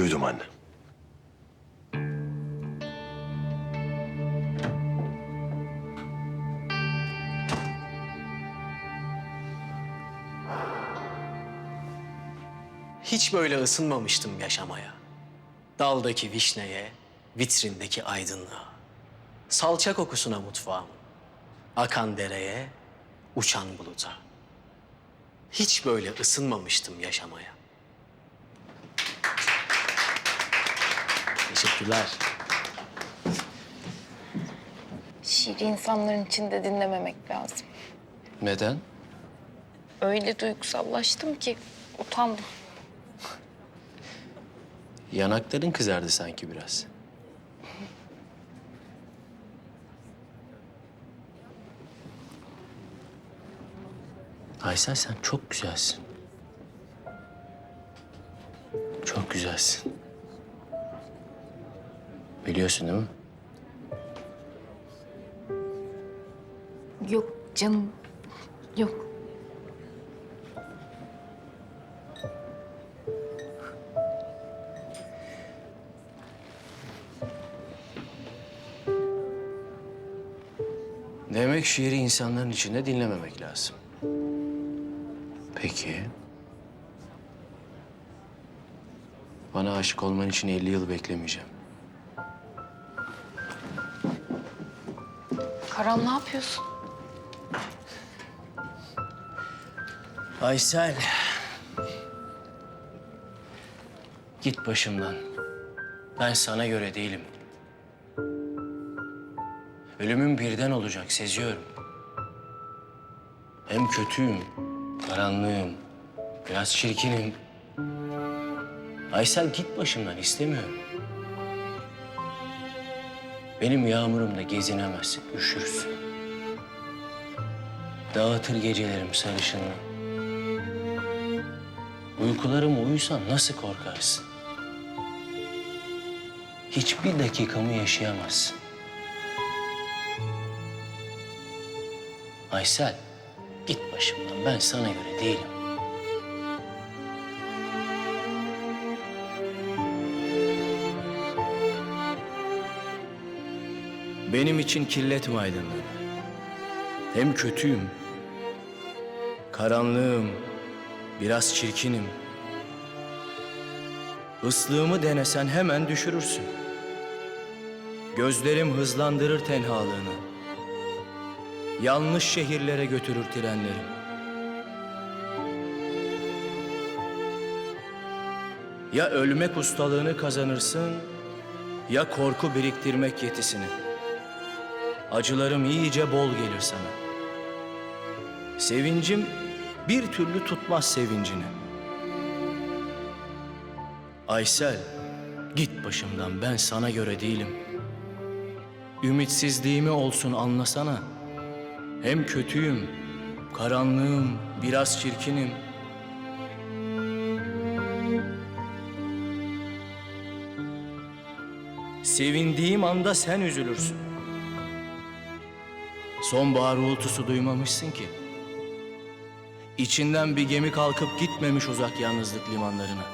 Duydum anne. Hiç böyle ısınmamıştım yaşamaya. Daldaki vişneye, vitrindeki aydınlığa. Salça kokusuna mutfağımın. Akan dereye, uçan buluta. Hiç böyle ısınmamıştım yaşamaya. Teşekkürler. Şiiri insanların içinde dinlememek lazım. Neden? Öyle duygusallaştım ki utandım. Yanakların kızardı sanki biraz. Aysel sen çok güzelsin. Çok güzelsin. Biliyorsun değil mi? Yok canım, yok. Demek şiiri insanların içinde dinlememek lazım. Peki. Bana aşık olman için 50 yıl beklemeyeceğim. Karan ne yapıyorsun? Aysel. Git başımdan. Ben sana göre değilim. Ölümüm birden olacak seziyorum. Hem kötüyüm, karanlığım, biraz çirkinim. Aysel git başımdan istemiyorum. Benim yağmurumda gezinemezsin, üşürsün. Dağıtır gecelerim sarışınlığı. Uykularıma uyusan nasıl korkarsın? Hiçbir dakikamı yaşayamazsın. Aysel, git başımdan. Ben sana göre değilim. Benim için kirletme aydınlığı. Hem kötüyüm, karanlığım, biraz çirkinim. Islığımı denesen hemen düşürürsün. Gözlerim hızlandırır tenhalığını. Yanlış şehirlere götürür trenlerim. Ya ölmek ustalığını kazanırsın, ya korku biriktirmek yetisini. Acılarım iyice bol gelir sana. Sevincim bir türlü tutmaz sevincini. Aysel, git başımdan ben sana göre değilim. Ümitsizliğimi olsun anlasana. Hem kötüyüm, karanlığım, biraz çirkinim. Sevindiğim anda sen üzülürsün. Sonbahar uğultusu duymamışsın ki. İçinden bir gemi kalkıp gitmemiş uzak yalnızlık limanlarına.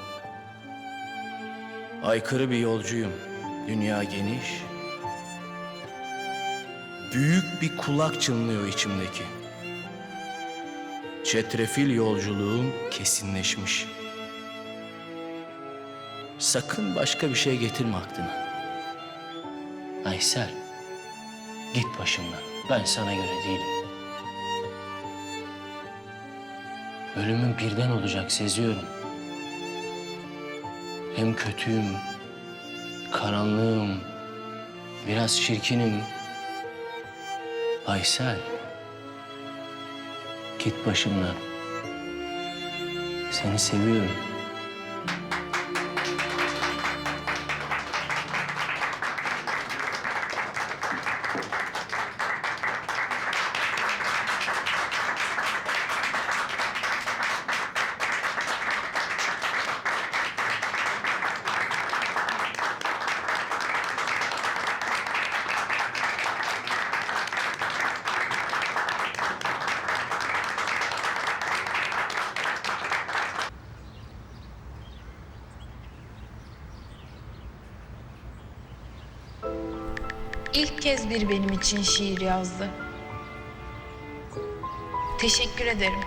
Aykırı bir yolcuyum. Dünya geniş. Büyük bir kulak çınlıyor içimdeki. Çetrefil yolculuğum kesinleşmiş. Sakın başka bir şey getirme aklına. Aysel, git başımdan. Ben sana göre değilim. Ölümün birden olacak seziyorum. Hem kötüyüm, karanlığım, biraz çirkinim. Aysel, git başımdan. Seni seviyorum. İlk kez biri benim için şiir yazdı. Teşekkür ederim.